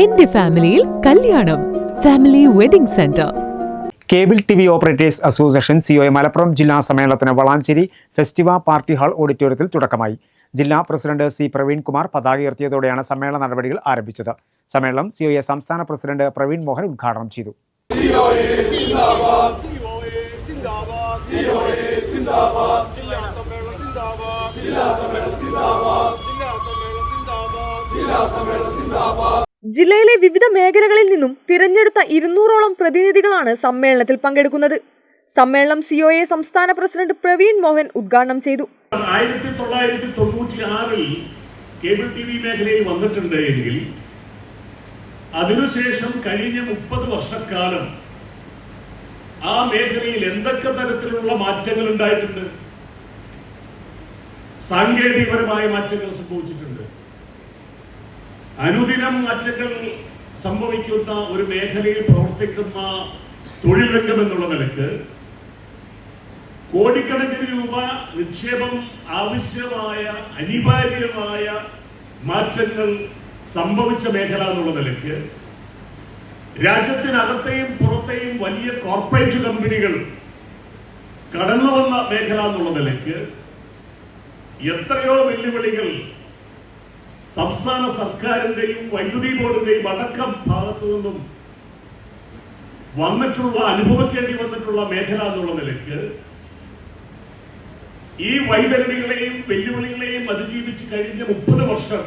എന്റെ ഫാമിലിയിൽ കല്യാണം. Family wedding centre. Cable T V operators association C COA Malappuram ജില്ലാ സമ്മേളനത്തിന് വളാഞ്ചേരി ഫെസ്റ്റിവ പാർട്ടി ഹാൾ ഓഡിറ്റോറിയത്തിൽ തുടക്കമായി. ജില്ലാ പ്രസിഡന്റ് സി പ്രവീൺ കുമാർ പതാക ഉയർത്തിയതോടെയാണ് സമ്മേളന നടപടികൾ ആരംഭിച്ചത്. സമ്മേളനം സിഒഎ സംസ്ഥാന പ്രസിഡന്റ് പ്രവീൺ മോഹൻ ഉദ്ഘാടനം ചെയ്തു. ജില്ലാ സമ്മേളനം ജില്ലയിലെ വിവിധ മേഖലകളിൽ നിന്നും തിരഞ്ഞെടുത്ത ഇരുന്നൂറോളം പ്രതിനിധികളാണ് സമ്മേളനത്തിൽ പങ്കെടുക്കുന്നത്. സമ്മേളനം സിഒഎ സംസ്ഥാന പ്രസിഡന്റ് പ്രവീൺ മോഹൻ ഉദ്ഘാടനം ചെയ്തു. ആയിരത്തി തൊള്ളായിരത്തി തൊണ്ണൂറ്റി ആറിൽ കേബിൾ ടി വി മേഖലയിൽ വന്നിട്ടുണ്ട് എങ്കിൽ അതിനുശേഷം കഴിഞ്ഞ മുപ്പത് വർഷക്കാലം ആ മേഖലയിൽ എന്തൊക്കെ തരത്തിലുള്ള മാറ്റങ്ങൾ ഉണ്ടായിട്ടുണ്ട്? സാങ്കേതികപരമായ മാറ്റങ്ങൾ സംഭവിച്ചിട്ടുണ്ട്. അനുദിനം മാറ്റങ്ങൾ സംഭവിക്കുന്ന ഒരു മേഖലയിൽ പ്രവർത്തിക്കുന്ന തൊഴിൽ രംഗം എന്നുള്ള നിലയ്ക്ക് കോടിക്കണക്കിന് രൂപ നിക്ഷേപം ആവശ്യമായ അനിവാര്യമായ മാറ്റങ്ങൾ സംഭവിച്ച മേഖല എന്നുള്ള നിലയ്ക്ക് രാജ്യത്തിനകത്തെയും പുറത്തെയും വലിയ കോർപ്പറേറ്റ് കമ്പനികൾ കടന്നു വന്ന മേഖല എന്നുള്ള നിലയ്ക്ക് എത്രയോ വെല്ലുവിളികൾ സംസ്ഥാന സർക്കാരിന്റെയും വൈദ്യുതി ബോർഡിന്റെയും അടക്കം ഭാഗത്തു നിന്നും വന്നിട്ടുള്ള അനുഭവിക്കേണ്ടി വന്നിട്ടുള്ള മേഖല എന്നുള്ള നിലയ്ക്ക് ഈ വൈതരണികളെയും വെല്ലുവിളികളെയും അതിജീവിച്ച് കഴിഞ്ഞ മുപ്പത് വർഷം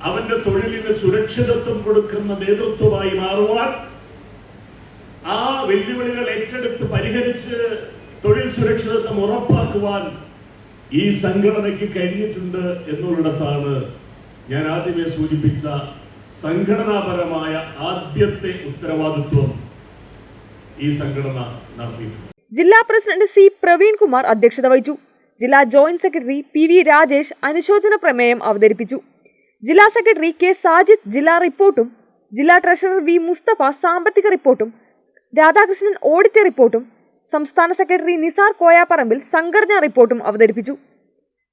അവന്റെ തൊഴിലിന് സുരക്ഷിതത്വം കൊടുക്കുന്ന നേതൃത്വമായി മാറുവാൻ ആ വെല്ലുവിളികൾ ഏറ്റെടുത്ത് പരിഹരിച്ച് തൊഴിൽ സുരക്ഷിതത്വം ഉറപ്പാക്കുവാൻ ഈ സംഘടനയ്ക്ക് കഴിഞ്ഞിട്ടുണ്ട് എന്നുള്ളിടത്താണ് ഞാൻ ആദ്യമേ സൂചിപ്പിച്ച സംഘടനാപരമായ ആദ്യത്തെ ഉത്തരവാദിത്വം ഈ സംഘടന നടത്തിയിട്ടുണ്ട്. ജില്ലാ പ്രസിഡന്റ് സി പ്രവീൺ കുമാർ അധ്യക്ഷത വഹിച്ചു. ജില്ലാ joint secretary P V Rajesh അനുശോചന പ്രമേയം അവതരിപ്പിച്ചു. ജില്ലാ സെക്രട്ടറി കെ സാജിദ് ജില്ലാ റിപ്പോർട്ടും ജില്ലാ ട്രഷറർ വി മുസ്തഫ സാമ്പത്തിക റിപ്പോർട്ടും രാധാകൃഷ്ണൻ ഓഡിറ്റ് റിപ്പോർട്ടും സംസ്ഥാന സെക്രട്ടറി നിസാർ കോയാപ്പറമ്പിൽ സംഘടനാ റിപ്പോർട്ടും അവതരിപ്പിച്ചു.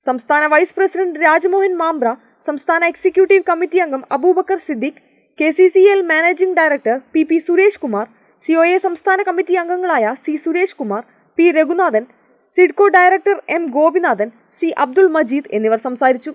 സംസ്ഥാന വൈസ് പ്രസിഡന്റ് രാജ്മോഹൻ മാംബ്ര സംസ്ഥാന എക്സിക്യൂട്ടീവ് കമ്മിറ്റി അംഗം Abubakar Siddique K C C L managing director P P Suresh Kumar C O A സംസ്ഥാന കമ്മിറ്റി അംഗങ്ങളായ C Suresh Kumar P Raghunathan SIDCO director M Gopinathan C Abdul Majeed എന്നിവർ സംസാരിച്ചു.